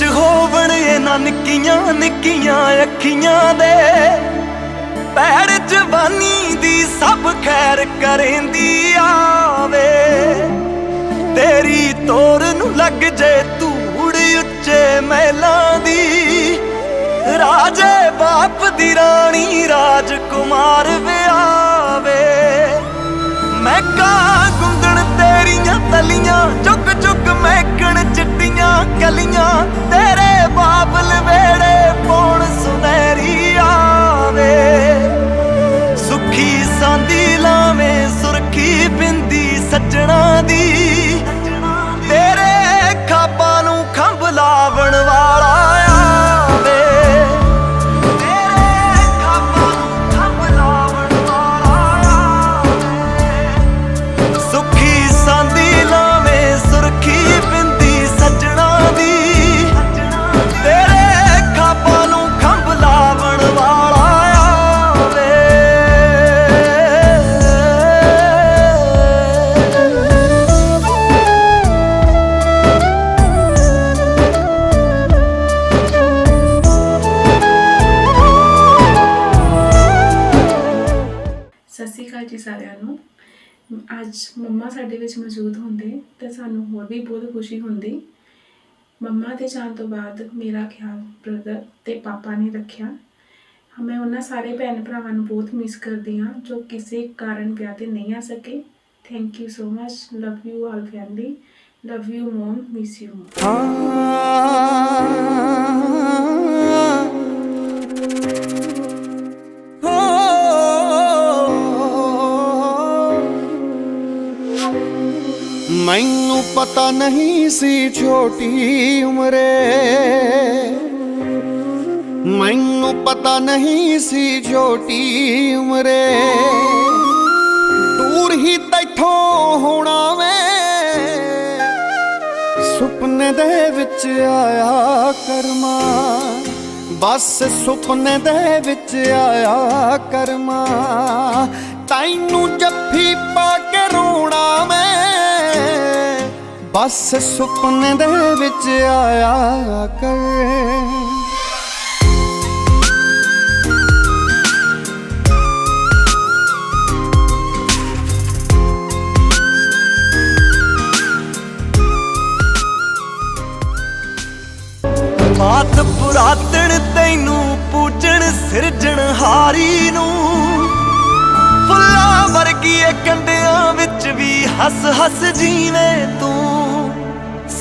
ਵਿੱਚ ਹੋਵਣ ਇਹਨਾਂ ਨਿੱਕੀਆਂ ਨਿੱਕੀਆਂ ਅੱਖੀਆਂ ਦੇ। ਪੈਰ ਜਵਾਨੀ ਦੀ ਸਭ ਖੈਰ ਕਰੇਂਦੀ ਆਵੇ। ਤੇਰੀ ਤੋਰ ਨੂੰ ਲੱਗ ਜੇ ਧੂੜ ਉੱਚੇ ਮਹਿਲਾਂ ਦੀ। ਰਾਜੇ ਬਾਪ ਦੀ ਰਾਣੀ ਰਾਜਕੁਮਾਰ ਵਿਆਵੇ। ਮੈਂ ਕਾ ਗੁੰਦਣ ਤੇਰੀਆਂ ਤਲੀਆਂ ਅਕਾਲ ਜੀ ਸਾਰਿਆਂ ਨੂੰ। ਅੱਜ ਮੰਮਾ ਸਾਡੇ ਵਿੱਚ ਮੌਜੂਦ ਹੁੰਦੇ ਤਾਂ ਸਾਨੂੰ ਹੋਰ ਵੀ ਬਹੁਤ ਖੁਸ਼ੀ ਹੁੰਦੀ। ਮੰਮਾ ਦੇ ਜਾਣ ਤੋਂ ਬਾਅਦ ਮੇਰਾ ਖਿਆਲ ਬ੍ਰਦਰ ਤੇ ਪਾਪਾ ਨੇ ਰੱਖਿਆ। ਮੈਂ ਉਹਨਾਂ ਸਾਰੇ ਭੈਣ ਭਰਾਵਾਂ ਨੂੰ ਬਹੁਤ ਮਿਸ ਕਰਦੀ ਹਾਂ, ਜੋ ਕਿਸੇ ਕਾਰਨ ਵਿਆਹ ਤੇ ਨਹੀਂ ਆ ਸਕੇ। Thank you so much love you all family love you mom miss you ਮੈਨੂੰ ਪਤਾ ਨਹੀਂ ਸੀ ਛੋਟੀ ਉਮਰੇ। ਮੈਨੂੰ ਪਤਾ ਨਹੀਂ ਸੀ ਛੋਟੀ ਉਮਰੇ। ਦੂਰ ਹੀ ਤੈਥੋਂ ਹੋਣਾ ਵੇ। ਸੁਪਨੇ ਦੇ ਵਿੱਚ ਆਇਆ ਕਰਮਾ। ਬਸ ਸੁਪਨੇ ਦੇ ਵਿੱਚ ਆਇਆ ਕਰਮਾ। ਤੈਨੂੰ ਜੱਫੀ ਬਸ ਸੁਪਨੇ ਦੇ ਵਿੱਚ ਆਇਆ ਕਰ। ਮਾਤ ਪੁਰਾਤਣ ਤੈਨੂੰ ਪੂਜਣ ਸਿਰਜਣ ਹਾਰੀ ਨੂੰ। ਫੁੱਲਾਂ ਵਰਗੀ ਏ ਕੰਡਿਆਂ ਵਿੱਚ ਵੀ ਹੱਸ ਹੱਸ ਜੀਵੇਂ ਤੂੰ।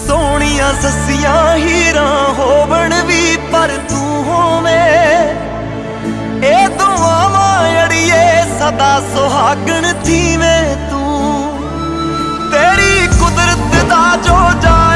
ਸੋਹਣੀਆਂ ਸੱਸੀਆਂ ਹੀਰਾਂ ਹੋਵਣ ਵੀ ਪਰ ਤੂੰ ਹੋਵੇਂ। ਇਹ ਦੁਆਵਾਂ ਅੜੀਏ ਸਦਾ ਸੁਹਾਗਣ ਥੀਵੇਂ ਤੂੰ। ਤੇਰੀ ਕੁਦਰਤ ਦਾ ਜੋ ਜਾ